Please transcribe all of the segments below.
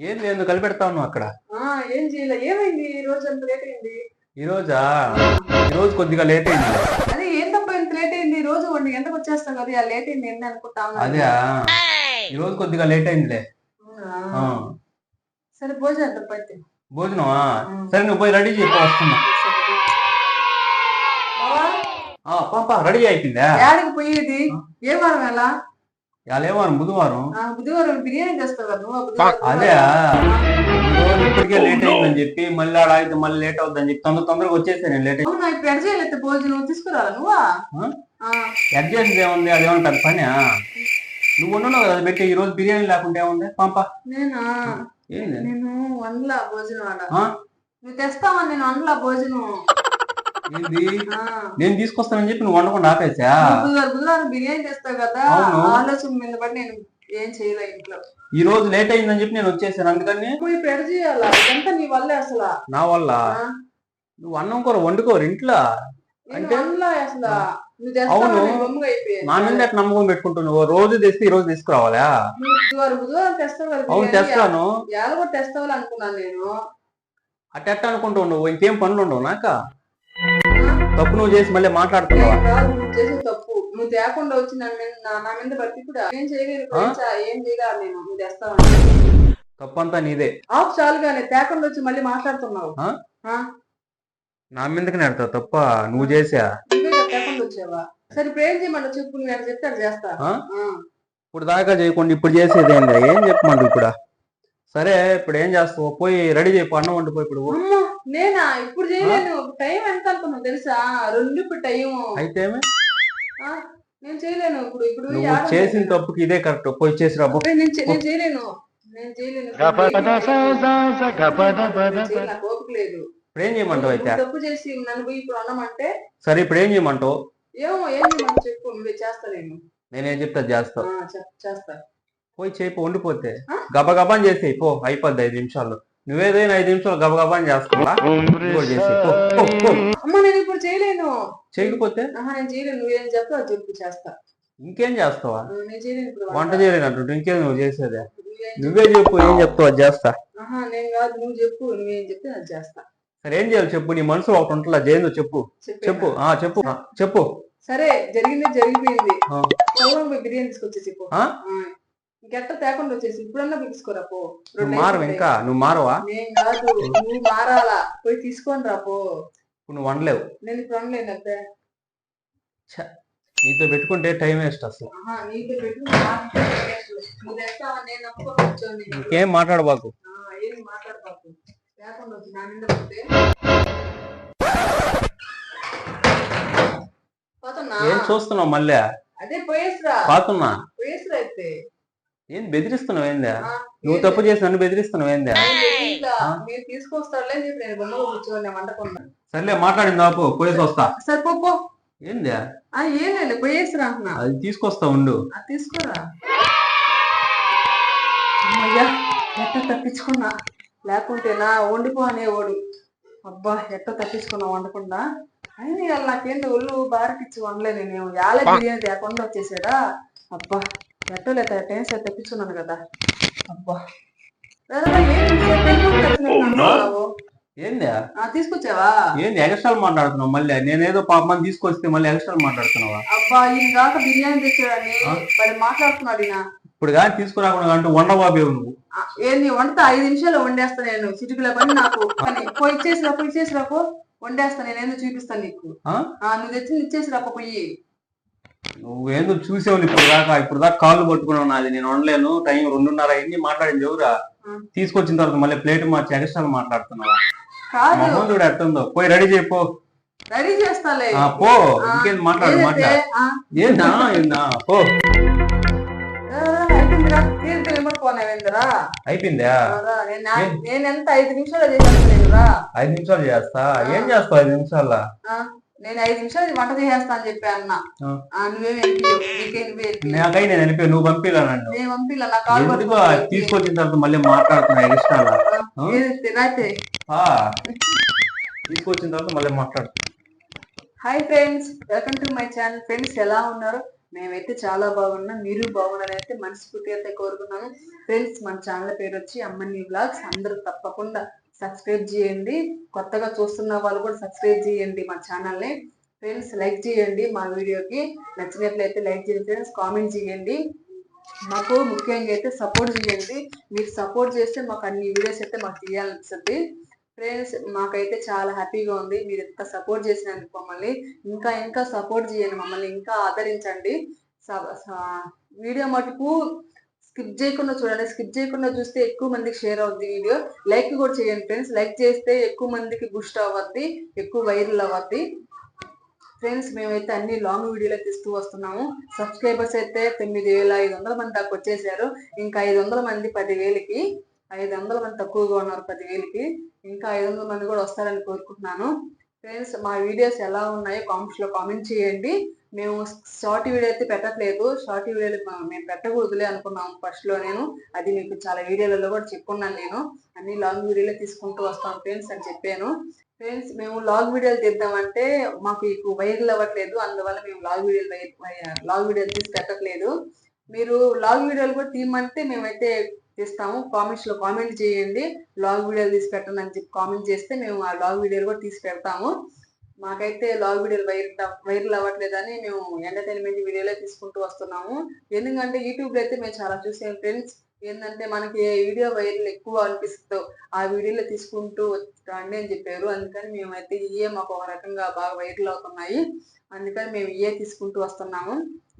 ఏంది ఎందుకు కలిపెడతా ఉన్నావు అక్కడ. ఆ ఏం చేయలే ఏమైంది? ఈ రోజు అంత లేట్ అయింది. ఈ రోజా? ఈ రోజు కొద్దిగా లేట్ అయింది. అదే ఏం తప్ప ఇంత లేట్ అయింది? ఈ రోజు ఒంటి గంటకు వచ్చేస్తాం కదా? ఆ లేట్ అయింది ఏంటి అనుకుంటా. అదే ఈ రోజు కొద్దిగా లేట్ అయిందిలే. అవునా? ఆ. సరే భోజనం పట్టి భోజనమా? సరే నువ్వు పోయి రెడీ చేయి పో, వస్తున్నా. ఆ, పాప రెడీ అయిపోయిందా? ఏడికి పోయేది? ఏ వారం ఎలా? ఇవాళ బుధవారం. ఆ, బుధవారం బిర్యానీ బుధవారం అదే ఇప్పటికే లేట్ అయిందని చెప్పి మళ్ళీ ఆడ ఆగితే మళ్ళీ లేట్ అవుతుందని చెప్పి తొందర తొందరగా వచ్చేసాను నేను లేట్ ఇప్పుడు ఎడ చేయలేదు భోజనం? తీసుకురాలా నువ్వా? ఏముంది? అదేమన్నా పెద్ద పని నువ్వు ఉన్నావు కదా అది పెట్టి ఈ రోజు బిర్యానీ లేకుంటే ఏముంది? పంప. నేనా? నేను వండలా భోజనం? నువ్వు తెస్తావా? నేను వండలా భోజనం. నేను తీసుకొస్తానని చెప్పి నువ్వు వండకుండా ఆపేసా? బుధవారం బిర్యానీ తెస్తావు కదా. ఆలోచన మీద బట్టి నేను ఏం చేయలే ఇంట్లో. ఈ రోజు లేట్ అయిందని చెప్పి నేను వచ్చేసాను అందుకని ఎడ చేయాలా? ఇదంతా నీ వల్లే అసలు. నా వల్ల? నువ్వు అన్నం కూర వండుకోరు ఇంట్లో? అంటే? అసలు. అవును. నా మీద ఎట్లా నమ్మకం పెట్టుకుంటున్నావు? రోజు తెస్తే ఈ రోజు తీసుకురావాలా? అవును. తెస్తాను. తెస్తావు అనుకున్నాను నేను. అట్ట అనుకుంటూ ఉండవు? ఇంకేం పనులు ఉండవు నాక? తప్పు నువ్వు చేసి మళ్ళీ మాట్లాడుతున్నావా? కాదు, నువ్వు చేసే తప్పు. నువ్వు తేకుండా వచ్చి నా మీద నా- నా మీద బట్టి కూడా ఏం చేయలేదు ఆ? ఏం చేయలేదు నేను నువ్వు తెస్తావని తప్పంతా నీదే. ఆఫ్ చాలుగానే తేకుండా వచ్చి మళ్ళీ మాట్లాడుతున్నావు. ఆ? ఆ? నా మీదకి నెడతావు తప్ప? నువ్వు చేసా? నువ్వే కదా తేకుండా వచ్చావా? సరే ఇప్పుడు ఏం చెప్పు నువ్వు చెప్తే చేస్తా. ఆ? ఆ. ఇప్పుడు దాకా చేయకుండా ఇప్పుడు చేసేది ఏంది? ఏం చెప్పమంటావు ఇప్పుడు? సరే ఇప్పుడు ఏం చేస్తావు? పోయి రెడీ చేయకు అన్నం వండిపోయి ఇప్పుడు. అమ్మో! నేనా? ఇప్పుడు చేయలేను టైం ఎంత అనుకున్నావు తెలుసా? రెండు ఇప్పుడు టైం. అయితే? నేను చేయలేను ఇప్పుడు. ఇప్పుడు చేసిన? తప్పుకి ఇదే కరెక్ట్. పోయి చేసి రాబో నేను చేయలేను నేను చేయలేను నాకు ఓపిక లేదు. ఇప్పుడు ఏం చేయమంటావు అయితే? తప్పు చేసి నన్ను పోయి ఇప్పుడు అన్నమంటే? సరే ఇప్పుడు ఏం చేయమంటావు? ఏమో ఏం చేయమని చెప్పు. నువ్వే చేస్తా నేను. నేనేం చెప్తా చేస్తావు ఆ, చెప్- చేస్తా. పోయి చేయి ఆ? గబగబాన్ చేసేయి పో. అయిపోద్ది ఐదు నిమిషాల్లో. నువ్వేదైనా ఐదు నిమిషాలు చేస్తావా పో, పో. అమ్మ నేను ఇప్పుడు చేయలేను. చేయకపోతే? ఆహా నేను చేయలేను. నువ్వేం చెప్తా అది చెప్పు చేస్తా. ఇంకేం చేస్తావా? నేను చేయలేను ఇప్పుడు వంట. చేయలేనట్టు ఇంకేం నువ్వు చేసేదే? నువ్వేం నువ్వే చెప్పు ఏం చెప్తావు అది చేస్తా. ఆహా నేను కాదు నువ్వు చెప్పు నువ్వేం చెప్తే అది చేస్తా. సరే ఏం చేయాలి చెప్పు? నీ మనసులో ఒకటి ఉంటుందా జయందో చెప్పు. చెప్పేనా? చెప్పు ఆ చెప్పు ఆ, చెప్పు. సరే జరిగింది జరిగిపోయింది. ఆ, బిర్యానీ తీసుకొచ్చేసి చెప్పు. ఆ? గట్ట తేకుండా వచ్చేసి ఇప్పుడన్నా పిలుచుకోరా పో. నువ్వు రెండు మారవు. ఇంకా? నువ్వు మారవా? నేను కాదు నువ్వు మారాలా? పోయి తీసుకొని రా పో. ఇప్పుడు నువ్వు వండలేవు. నేను ఇప్పుడు అనలేను అత్తే. నీతో పెట్టుకుంటే టైం వేస్ట్ అసలు. ఆహా నీతో పెట్టు నువ్వు తెస్తావని నేను నమ్ముకొని వచ్చాను ఇంకేం మాట్లాడబాకు? ఏం మాట్లాడబాకు? లేకుండా వచ్చి నా మీద పడితే. పోతున్నా? ఏం చూస్తున్నావు మళ్ళీ అదే పోయేసిరా. పాతున్నా? పోయేసిరా అయితే. ఏం బెదిరిస్తున్నావు ఏందా? నువ్వు తప్పు చేసి నన్ను బెదిరిస్తున్నావు ఏందా? మీరు తీసుకొస్తారులే నేను వండకుండా సర్లే మాట్లాడింది ఆపు పోయేసి వస్తా. సరే పో, పో. ఏందా? ఆ ఏం లేదు పోయేసిరా అంటున్నా. అది తీసుకొస్తా ఉండు. తీసుకోరా. అమ్మయ్యా ఎట్ట తప్పించుకున్నా? లేకుంటే నా వండిపో అనేవాడు. అబ్బా ఎట్ట తప్పించుకున్నా వండకుండా? అయినా ఇవాళ నాకేంటి ఒళ్ళు బారకిచ్చి వండలే నేను. యాల బిర్యానీ లేకుండా వచ్చేసాడా? అబ్బా ఎట్టలే టెన్షన్ తెప్పించుకున్నాను కదా. అబ్బా? ఏందా? తీసుకొచ్చావా? ఏంది? ఎక్స్ట్రాలు మాట్లాడుతున్నావు మళ్ళీ? నేనేదో పాపమని తీసుకొస్తే మళ్ళీ ఎక్స్ట్రాలు మాట్లాడుతున్నావా? అబ్బా ఈయన కాక బిర్యానీ తెచ్చాడని? మరి మాట్లాడుతున్నాడు ఇప్పుడు కానీ తీసుకురాకుండా అంటూ వండబాబేవు నువ్వు? ఏంది? వంట ఐదు నిమిషాలు వండేస్తా నేను. చిటికల పని నాకు. పోయి ఇచ్చేసిరా పోయి ఇచ్చేసిరా పో. వండేస్తా నేను. ఏందో చూపిస్తాను నీకు? నువ్వు తెచ్చి ఇచ్చేసిరా పో పోయి నువ్వేందో చూసేవాళ్ళు ఇప్పుడు దాకా ఇప్పుడు దాకా కాళ్ళు పట్టుకున్నావు నాది. నేను వండలేను టైం రెండున్నర అయింది. మాట్లాడింది ఎవరా. తీసుకొచ్చిన తర్వాత మళ్ళీ ప్లేట్ మార్చి ఎక్స్ట్రాలు మాట్లాడుతున్నావా? మొహం చూడు ఎట్టుందో పోయి రెడీ చేయిపో. రెడీ చేస్తాలే. ఆ, పో. ఇంకేం మాట్లాడు మాట్లాడు. ఆ, ఏందా ఏందా? పో. అయిపోయిందా? నేను ఎంత ఐదు నిమిషాలు చేసేస్తాను రా ఐదు నిమిషాలు చేస్తా? ఏం చేస్తావు ఐదు నిమిషాల నేను ఐదు నిమిషాలు వంట చేసేస్తా అని చెప్పి అన్న. ఆ. ఆ, నువ్వేం వెళ్ళిపోయావు నీకే నువ్వే వెళ్ళిపోయావు నాకై నేను వెళ్ళిపోయి నువ్వు పంపిలా నేను నా కాలు తీసుకొచ్చిన తర్వాత మళ్ళీ మాట్లాడుతున్నా ఆ, తీసుకొచ్చిన తర్వాత మళ్ళీ మాట్లాడు hi friends welcome to my channel friends ఎలా ఉన్నారు? మేమైతే చాలా బాగున్నాం మీరు బాగున్నారని అయితే మనస్ఫూర్తిగా అయితే కోరుకున్నాను ఫ్రెండ్స్ మన ఛానల్ పేరు వచ్చి అమ్మని బ్లాగ్స్ అందరూ తప్పకుండా సబ్స్క్రైబ్ చేయండి. కొత్తగా చూస్తున్న వాళ్ళు కూడా సబ్స్క్రైబ్ చేయండి మా ఛానల్ని. ఫ్రెండ్స్ లైక్ చేయండి మా వీడియోకి. నచ్చినట్లయితే లైక్ చేయండి ఫ్రెండ్స్ కామెంట్ చేయండి. మాకు ముఖ్యంగా అయితే సపోర్ట్ చేయండి. మీరు సపోర్ట్ చేస్తే మాకు అన్ని వీడియోస్ అయితే మాకు తీయాలనిపిస్తుంది ఫ్రెండ్స్ మాకైతే చాలా హ్యాపీగా ఉంది. మీరు ఎంత సపోర్ట్ చేసినందుకు మమ్మల్ని ఇంకా ఇంకా సపోర్ట్ చేయండి మమ్మల్ని ఇంకా ఆదరించండి. స- వీడియో మటుకు స్కిప్ చేయకుండా చూడండి. స్కిప్ చేయకుండా చూస్తే ఎక్కువ మందికి షేర్ అవుద్ది వీడియో లైక్ కూడా చేయండి ఫ్రెండ్స్ లైక్ చేస్తే ఎక్కువ మందికి బూస్ట్ అవ్వద్ది. ఎక్కువ వైరల్ అవ్వద్ది. ఫ్రెండ్స్ మేమైతే అన్ని లాంగ్ వీడియోలు తీస్తూ వస్తున్నాము. సబ్స్క్రైబర్స్ అయితే తొమ్మిది వేల ఐదు వందల మంది దాకా వచ్చేసారు. ఇంకా ఐదు వందల మంది పదివేలకి ఐదు వందల మంది తక్కువగా ఉన్నారు పదివేలకి ఇంకా ఐదు వందల మంది కూడా వస్తారని కోరుకుంటున్నాను. ఫ్రెండ్స్ మా వీడియోస్ ఎలా ఉన్నాయో కామెంట్స్లో కామెంట్ చేయండి. మేము షార్ట్ వీడియో అయితే పెట్టట్లేదు. షార్ట్ వీడియోలు మేము పెట్టకూడదులే అనుకున్నాము ఫస్ట్లో నేను. అది మీకు చాలా వీడియోలలో కూడా చెప్పుకున్నాను నేను. అన్ని లాంగ్ వీడియోలే తీసుకుంటూ వస్తాం ఫ్రెండ్స్ అని చెప్పాను. ఫ్రెండ్స్ మేము లాగ్ వీడియోలు తీద్దామంటే మాకు ఎక్కువ వైరల్ అవ్వట్లేదు. అందువల్ల మేము లాగ్ వీడియోలు లాగ్ వీడియోలు తీసి పెట్టట్లేదు. మీరు లాగ్ వీడియోలు కూడా తీయమంటే మేమైతే తీస్తాము. కామెంట్స్లో కామెంట్ చేయండి. లాగ్ వీడియోలు తీసి పెట్టండి అని చెప్పి కామెంట్ చేస్తే మేము ఆ లాగ్ వీడియోలు కూడా తీసి పెడతాము. మాకైతే లాగ్ వీడియోలు వైరల్ వైరల్ అవ్వట్లేదని మేము ఎంటర్టైన్మెంట్ వీడియోలే తీసుకుంటూ వస్తున్నాము. ఎందుకంటే యూట్యూబ్లో అయితే మేము చాలా చూసాం ఫ్రెండ్స్ ఏంటంటే మనకి ఏ వీడియో వైరల్ ఎక్కువ అనిపిస్తుందో ఆ వీడియోలో తీసుకుంటూ రండి అని చెప్పారు. అందుకని మేమైతే ఇయే మాకు ఒక రకంగా బాగా వైరల్ అవుతున్నాయి. అందుకని మేము ఇయే తీసుకుంటూ వస్తున్నాము.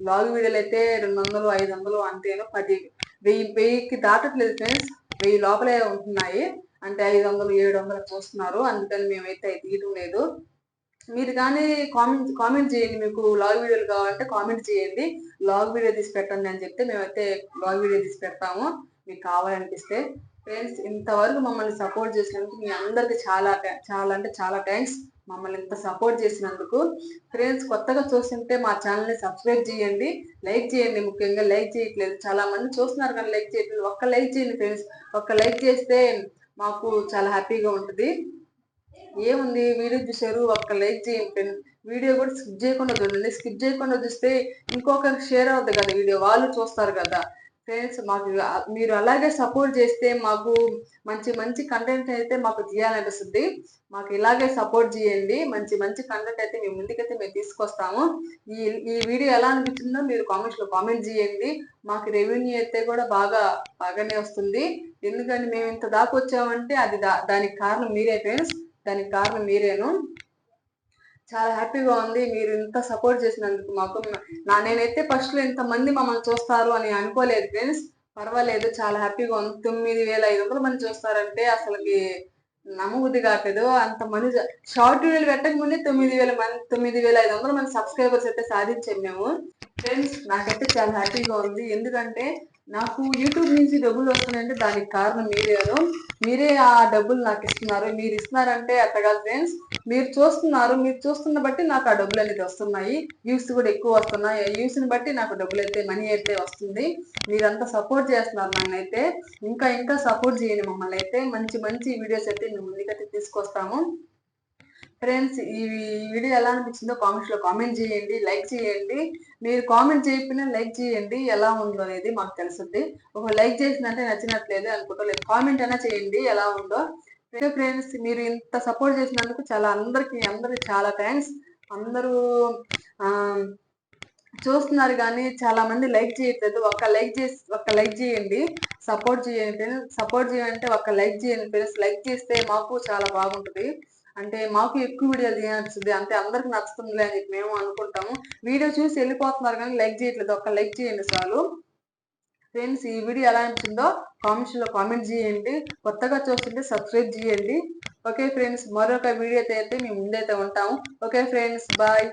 లాగ్ వీడియోలు అయితే రెండు వందలు ఐదు వందలు అంతేను. పది వెయ్యి వెయ్యికి దాటట్లేదు ఫ్రెండ్స్ వెయ్యి లోపలే ఉంటున్నాయి. అంటే ఐదు వందలు ఏడు వందలు చూస్తున్నారు అందుకని మేమైతే అవి తీయడం లేదు. మీరు కానీ కామెంట్ కామెంట్ చేయండి. మీకు లాగ్ వీడియోలు కావాలంటే కామెంట్ చేయండి. లాగ్ వీడియో తీసి పెట్టండి అని చెప్తే మేమైతే లాగ్ వీడియో తీసి పెడతాము. మీకు కావాలనిపిస్తే. ఫ్రెండ్స్ ఇంతవరకు మమ్మల్ని సపోర్ట్ చేసినందుకు మీ అందరికి చాలా చాలా అంటే చాలా థ్యాంక్స్ మమ్మల్ని ఇంత సపోర్ట్ చేసినందుకు. ఫ్రెండ్స్ కొత్తగా చూస్తుంటే మా ఛానల్ని సబ్స్క్రైబ్ చేయండి. లైక్ చేయండి ముఖ్యంగా. లైక్ చేయట్లేదు. చాలా మంది చూస్తున్నారు కానీ లైక్ చేయట్లేదు. ఒక్క లైక్ చేయండి ఫ్రెండ్స్. ఒక్క లైక్ చేస్తే మాకు చాలా హ్యాపీగా ఉంటుంది. ఏముంది? వీడియో చూసారు ఒక్క లైక్ చేయండి వీడియో కూడా స్కిప్ చేయకుండా చూడండి. స్కిప్ చేయకుండా చూస్తే ఇంకొకరికి షేర్ అవుతుంది కదా వీడియో. వాళ్ళు చూస్తారు కదా. ఫ్రెండ్స్ మాకు మీరు అలాగే సపోర్ట్ చేస్తే మాకు మంచి మంచి కంటెంట్ అయితే మాకు తీయాలనిపిస్తుంది. మాకు ఇలాగే సపోర్ట్ చేయండి. మంచి మంచి కంటెంట్ అయితే మేము ముందుకైతే మేము తీసుకొస్తాము. ఈ ఈ వీడియో ఎలా అనిపించిందో మీరు కామెంట్స్లో కామెంట్ చేయండి. మాకు రెవెన్యూ అయితే కూడా బాగా బాగానే వస్తుంది. ఎందుకంటే మేము ఇంత దాకా వచ్చామంటే అది దా- దానికి కారణం మీరే ఫ్రెండ్స్. దానికి కారణం మీరేను. చాలా హ్యాపీగా ఉంది. మీరు ఇంత సపోర్ట్ చేసినందుకు మాకు నా నేనైతే ఫస్ట్లో ఇంత మంది మమ్మల్ని చూస్తారు అని అనుకోలేదు ఫ్రెండ్స్. పర్వాలేదు చాలా హ్యాపీగా ఉంది. తొమ్మిది వేల ఐదు వందల మంది చూస్తారంటే అసలుకి నమ్మబుద్ధి కాకదు అంత మంది షార్ట్ వీడియోలు పెట్టక ముందే తొమ్మిది వేల మంది తొమ్మిది వేల ఐదు వందల మంది సబ్స్క్రైబర్స్ అయితే సాధించాం మేము. ఫ్రెండ్స్ నాకైతే చాలా హ్యాపీగా ఉంది. ఎందుకంటే నాకు యూట్యూబ్ నుంచి డబ్బులు వస్తున్నాయంటే దానికి కారణం మీరేను మీరే ఆ డబ్బులు నాకు ఇస్తున్నారు. మీరు ఇస్తున్నారంటే అట్ట కాదు ఫ్రెండ్స్ మీరు చూస్తున్నారు. మీరు చూస్తున్న బట్టి నాకు ఆ డబ్బులు అనేది వస్తున్నాయి. వ్యూస్ కూడా ఎక్కువ వస్తున్నాయి. వ్యూస్ని బట్టి నాకు డబ్బులు అయితే మనీ అయితే వస్తుంది. మీరంతా సపోర్ట్ చేస్తున్నారు నన్ను అయితే ఇంకా ఇంకా సపోర్ట్ చేయండి మమ్మల్ని అయితే. మంచి మంచి వీడియోస్ అయితే మేము ముందుకైతే తీసుకొస్తాము. ఫ్రెండ్స్ ఈ వీడియో ఎలా అనిపించిందో కామెంట్స్లో కామెంట్ చేయండి లైక్ చేయండి. మీరు కామెంట్ చేయకపోయినా లైక్ చేయండి. ఎలా ఉందో అనేది మాకు తెలుస్తుంది ఒక లైక్ చేసినట్టే నచ్చినట్లేదు అనుకుంటా. లేదు కామెంట్ అయినా చేయండి. ఎలా ఉందో. ఫ్రెండ్స్ మీరు ఇంత సపోర్ట్ చేసినందుకు చాలా అందరికి అందరికి చాలా థ్యాంక్స్ అందరూ చూస్తున్నారు కానీ చాలా మంది లైక్ చేయట్లేదు. ఒక్క లైక్ చేసి ఒక్క లైక్ చేయండి. సపోర్ట్ చేయండి సపోర్ట్ చేయాలంటే ఒక్క లైక్ చేయండి ఫ్రెండ్స్ లైక్ చేస్తే మాకు చాలా బాగుంటుంది. అంటే మాకు ఎక్కువ వీడియోలు తీయాల్సింది అంటే అందరికి నచ్చుతుందిలే అని చెప్పి మేము అనుకుంటాము. వీడియో చూసి వెళ్ళిపోతున్నారు కానీ లైక్ చేయట్లేదు ఒక్క లైక్ చేయండి చాలు. ఫ్రెండ్స్ ఈ వీడియో ఎలా అనిపించిందో కామెంట్స్లో కామెంట్ చేయండి కొత్తగా చూస్తుంటే సబ్స్క్రైబ్ చేయండి. ఓకే ఫ్రెండ్స్ మరొక వీడియో అయితే మేము ముందైతే ఉంటాము. Okay friends bye.